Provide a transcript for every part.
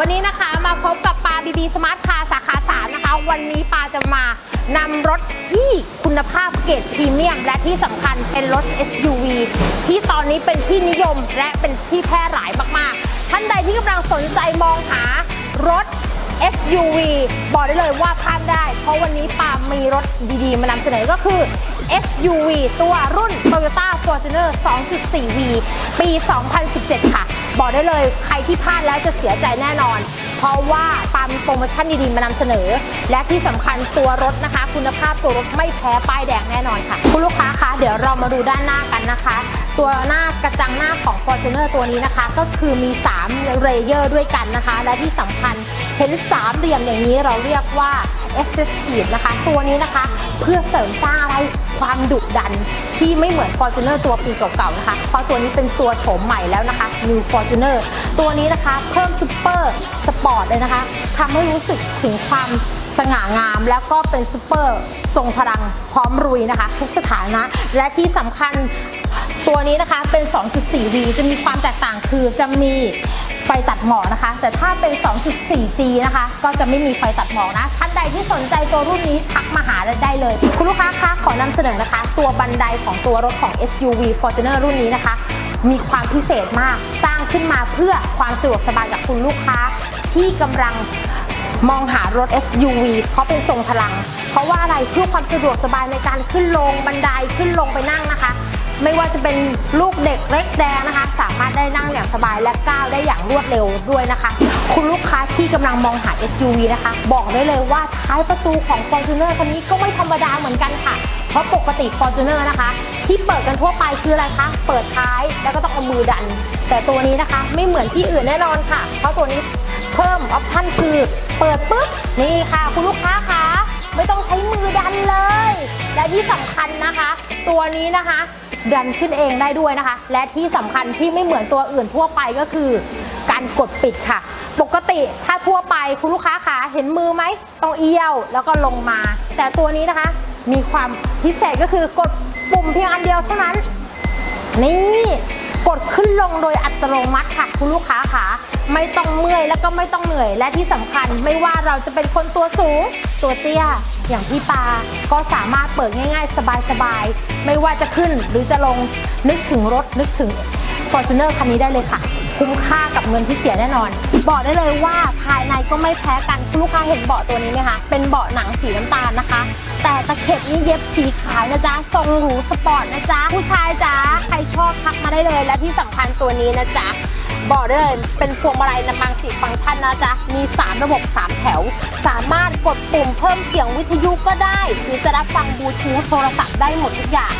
วันนี้นะคะมาพบกับปาบีบีสมาร์ทคาสาขา3นะคะ วันนี้ปาจะมานำรถที่คุณภาพเกรดพรีเมียม และที่สำคัญเป็นรถ SUV ที่ตอนนี้เป็นที่นิยมและเป็นที่แพร่หลายมากๆ ท่านใดที่กำลังสนใจมองหารถ SUV บอกได้เลยว่าพลาดได้ เพราะวันนี้ปามมีรถดีๆ มานำเสนอก็คือ SUV ตัวรุ่น Toyota Fortuner 2.4V ปี 2017 ค่ะ บอกได้เลยใครที่พลาดแล้วจะเสียใจแน่นอน เพราะว่าปามโปรโมชั่นดีๆมานำเสนอ และที่สำคัญตัวรถนะคะ คุณภาพตัวรถไม่แพ้ป้ายแดงแน่นอนค่ะ คุณลูกค้าคะเดี๋ยวเรามาดูด้านหน้ากันนะคะ ตัวหน้ากระจังหน้าของ Fortuner ตัวนี้นะคะ ก็คือมี3เรเยอร์ด้วยกันนะคะ และที่สำคัญเห็นสามเหลี่ยมอย่างนี้เราเรียกว่า Excessive นะคะ ตัวนี้นะคะเพื่อเสริมสร้างอะไรความดุดันที่ไม่เหมือน Fortuner ตัวปีเก่าๆนะคะ เพราะตัวนี้เป็นตัวโฉมใหม่แล้วนะคะ New Fortuner ตัวนี้นะคะเพิ่มซูเปอร์สปอร์ตเลยนะคะทำให้รู้สึกถึงความสง่างามแล้วก็เป็นซูเปอร์ทรงพลังพร้อมรุยนะคะ ทุกสถานะ และที่สำคัญ ตัวนี้นะคะเป็น 2.4V จะมีความแตกต่างคือจะมีไฟตัดหมอกนะคะ แต่ถ้าเป็น 2.4G นะคะ ก็จะไม่มีไฟตัดหมอกนะ ท่านใดที่สนใจตัวรุ่นนี้ทักมาหาได้เลย คุณลูกค้าคะขอนำเสนอนะคะ ตัวบันไดของตัวรถของ SUV Fortuner รุ่นนี้นะคะ มีความพิเศษมาก สร้างขึ้นมาเพื่อความสะดวกสบายจากคุณลูกค้า ที่กำลังมองหารถ SUV เพราะเป็นทรงพลัง เพราะว่าอะไรเพื่อความสะดวกสบายในการขึ้นลงบันไดขึ้นลงไปนั่งนะคะ ไม่ว่าจะเป็นลูกเด็กเล็กแดงนะคะ สามารถได้นั่งอย่างสบายและก้าวได้อย่างรวดเร็วด้วยนะคะ คุณลูกค้าที่กำลังมองหา SUV นะคะ บอกได้เลยว่าท้ายประตูของ Fortuner คันนี้ก็ไม่ธรรมดาเหมือนกันค่ะ เพราะปกติ Fortuner นะคะ ที่เปิดกันทั่วไปคืออะไรคะ เปิดท้ายแล้วก็ต้องเอามือดัน แต่ตัวนี้นะคะไม่เหมือนที่อื่นแน่นอนค่ะ เพราะตัวนี้เพิ่มออปชั่นคือเปิดปุ๊บนี่ค่ะ คุณลูกค้าคะไม่ต้องใช้มือดันเลย และที่สำคัญนะคะ ตัวนี้นะคะ ดันขึ้นเองได้ด้วยนะคะ และที่สำคัญที่ไม่เหมือนตัวอื่นทั่วไปก็คือ การกดปิดค่ะ ปกติถ้าทั่วไปคุณลูกค้าขาเห็นมือไหมต้องเอี้ยวแล้วก็ลงมา แต่ตัวนี้นะคะมีความพิเศษก็คือกดปุ่มเพียงอันเดียวเท่านั้น นี่กดขึ้นลงโดยอัตโนมัติค่ะ คุณลูกค้าค่ะ ไม่ต้องเมื่อยแล้วก็ไม่ต้องเหนื่อย และที่สำคัญไม่ว่าเราจะเป็นคนตัวสูง ตัวเตี้ย อย่างพี่ปา ก็สามารถเปิดง่ายๆ สบายๆ ไม่ว่าจะขึ้นหรือจะลงนึกถึงรถนึกถึง Fortuner คันนี้ได้เลยค่ะ คุ้มค่ากับเงินที่เสียแน่นอน บอกได้เลยว่าภายในก็ไม่แพ้กันคุณลูกค้าเห็นเบาะตัวนี้ไหมคะเป็นเบาะหนังสีน้ำตาลนะคะ แต่ตะเข็บนี่เย็บสีขาวนะจ๊ะทรงหรูสปอร์ตนะจ๊ะผู้ชายจ๊ะใครชอบทักมาได้เลยและที่สำคัญตัวนี้นะจ๊ะ บอกได้เลย เป็นพวงมาลัยนำมังสีฟังก์ชันนะจ๊ะ มี 3 ระบบ 3 แถว สามารถกดปุ่มเพิ่มเสียงวิทยุก็ได้ หรือจะรับฟังบลูทูธโทรศัพท์ได้หมดทุกอย่าง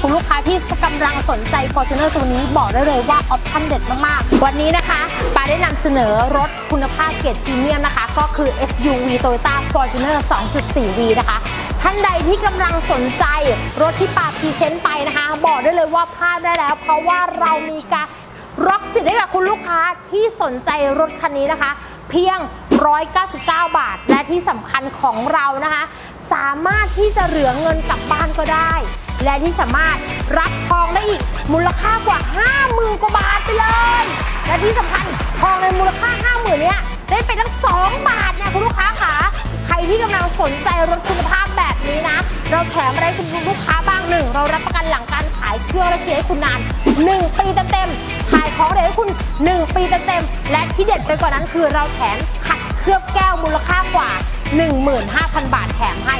คุณลูกค้าที่กำลังสนใจ Fortuner ตัวนี้บอกได้เลยว่าออปชั่นเด็ดมาก ๆ วันนี้นะคะปาได้นำเสนอรถคุณภาพเกรดพรีเมียมนะคะ ก็คือ SUV Toyota Fortuner 2.4V นะคะท่านใดที่กำลังสนใจรถที่ปาพรีเซนต์ไปนะคะ บอกได้เลยว่าพลาดได้แล้ว เพราะว่าเรามีการ ร็อกสิทธิ์ให้กับคุณลูกค้าที่สนใจรถคันนี้นะคะ เพียง 199 บาท และที่สำคัญของเรานะคะ สามารถที่จะเหลือเงินกลับบ้านก็ได้ และที่สามารถรับทองได้อีกมูลค่ากว่า 50,000กว่าบาทไปเลย และที่สำคัญทองในมูลค่า 50,000เนี้ยได้ไปทั้ง 2 บาทเนี่ยคุณลูกค้าค่ะใครที่กำลังสนใจรถคุณภาพแบบนี้นะ เราแถมอะไรคุณลูกค้าบ้างหนึ่งเรารับประกันหลังการขายเครื่องและเกียร์ให้คุณนาน 1 ปีเต็มๆ ขายของเด็ให้คุณ 1 ปีเต็มๆและที่เด็ดไปกว่านั้นคือเราแถมขัดเคลือบแก้วมูลค่ากว่า 15,000 บาทแถมให้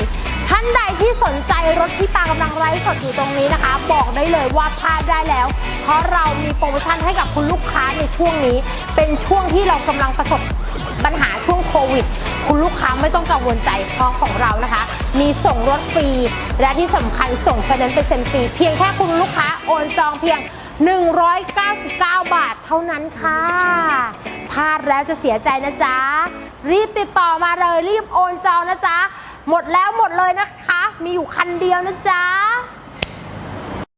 ท่านใดที่สนใจรถที่ตากำลังไลฟ์สดอยู่ตรงนี้นะคะ บอกได้เลยว่าพลาดได้แล้ว เพราะเรามีโปรโมชั่นให้กับคุณลูกค้าในช่วงนี้ เป็นช่วงที่เรากำลังประสบปัญหาช่วงโควิด คุณลูกค้าไม่ต้องกังวลใจเพราะของเรานะคะ มีส่งรถฟรี และที่สำคัญส่งไฟแนนซ์เป็นเซ็นฟรี เพียงแค่คุณลูกค้าโอนจองเพียง 199 บาทเท่านั้นค่ะพลาดแล้วจะเสียใจนะจ๊ะ รีบติดต่อมาเลยรีบโอนจองนะจ๊ะ หมดแล้วหมดเลยนะคะ มีอยู่คันเดียวนะจ๊ะ